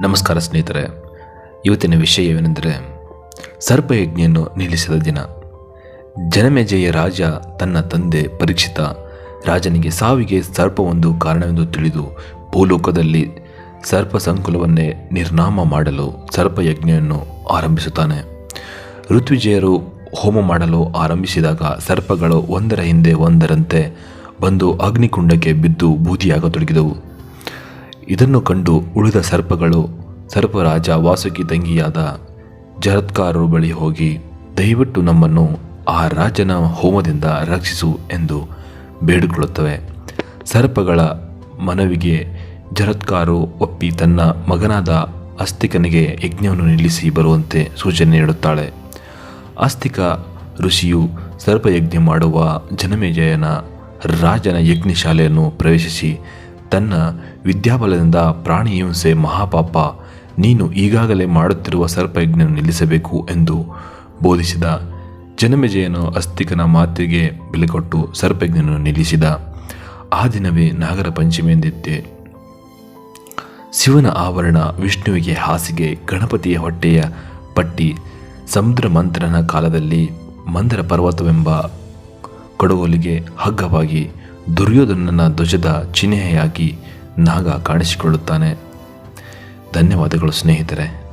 ನಮಸ್ಕಾರ ಸ್ನೇಹಿತರೆ. ಇವತ್ತಿನ ವಿಷಯವೇನೆಂದರೆ ಸರ್ಪಯಜ್ಞೆಯನ್ನು ನಿಲ್ಲಿಸಿದ ದಿನ. ಜನಮೇಜಯ ರಾಜ ತನ್ನ ತಂದೆ ಪರೀಕ್ಷಿತ ರಾಜನಿಗೆ ಸಾವಿಗೆ ಸರ್ಪ ಒಂದು ಕಾರಣವೆಂದು ತಿಳಿದು ಭೂಲೋಕದಲ್ಲಿ ಸರ್ಪ ಸಂಕುಲವನ್ನೇ ನಿರ್ನಾಮ ಮಾಡಲು ಸರ್ಪಯಜ್ಞೆಯನ್ನು ಆರಂಭಿಸುತ್ತಾನೆ. ಋತ್ವಿಜಯರು ಹೋಮ ಮಾಡಲು ಆರಂಭಿಸಿದಾಗ ಸರ್ಪಗಳು ಒಂದರ ಹಿಂದೆ ಒಂದರಂತೆ ಬಂದು ಅಗ್ನಿಕುಂಡಕ್ಕೆ ಬಿದ್ದು ಬೂದಿಯಾಗತೊಡಗಿದವು ಇದನ್ನು ಕಂಡು ಉಳಿದ ಸರ್ಪಗಳು, ಸರ್ಪರಾಜ ವಾಸುಕಿ ತಂಗಿಯಾದ ಜರತ್ಕಾರರು ಬಳಿ ಹೋಗಿ, ದಯವಿಟ್ಟು ನಮ್ಮನ್ನು ಆ ರಾಜನ ಹೋಮದಿಂದ ರಕ್ಷಿಸು ಎಂದು ಬೇಡಿಕೊಳ್ಳುತ್ತವೆ. ಸರ್ಪಗಳ ಮನವಿಗೆ ಜರತ್ಕಾರು ಒಪ್ಪಿ ತನ್ನ ಮಗನಾದ ಅಸ್ತಿಕನಿಗೆ ಯಜ್ಞವನ್ನು ನಿಲ್ಲಿಸಿ ಬರುವಂತೆ ಸೂಚನೆ ನೀಡುತ್ತಾಳೆ. ಆಸ್ತಿಕ ಋಷಿಯು ಸರ್ಪಯಜ್ಞ ಮಾಡುವ ಜನಮೇಜಯನ ರಾಜನ ಯಜ್ಞಶಾಲೆಯನ್ನು ಪ್ರವೇಶಿಸಿ ತನ್ನ ವಿದ್ಯಾಬಲದಿಂದ ಪ್ರಾಣಿ ಹಿಂಸೆ ಮಹಾಪಾಪ ನೀನು ಈಗಾಗಲೇ ಮಾಡುತ್ತಿರುವ ಸರ್ಪಯಜ್ಞವನ್ನು ನಿಲ್ಲಿಸಬೇಕು ಎಂದು ಬೋಧಿಸಿದ ಜನಮೆಜಯನು ಅಸ್ತಿಕನ ಮಾತಿಗೆ ಬೆಲೆ ಸರ್ಪಜ್ಞನನ್ನು ನಿಲ್ಲಿಸಿದ. ಆ ದಿನವೇ ನಾಗರ ಪಂಚಮಿ ಎಂದಿದ್ದೆ ಶಿವನ ಆವರಣ ವಿಷ್ಣುವಿಗೆ ಹಾಸಿಗೆ ಗಣಪತಿಯ ಹೊಟ್ಟೆಯ ಪಟ್ಟಿ ಸಮುದ್ರ ಮಂತ್ರನ ಕಾಲದಲ್ಲಿ ಮಂದರ ಪರ್ವತವೆಂಬ ಕೊಡಗೋಲಿಗೆ ಹಗ್ಗವಾಗಿ ದುರ್ಯೋಧನನ ಧ್ವಜದ ಚಿಹ್ನೆಯಾಗಿ ನಾಗ ಕಾಣಿಸಿಕೊಳ್ಳುತ್ತಾನೆ. ಧನ್ಯವಾದಗಳು ಸ್ನೇಹಿತರೆ.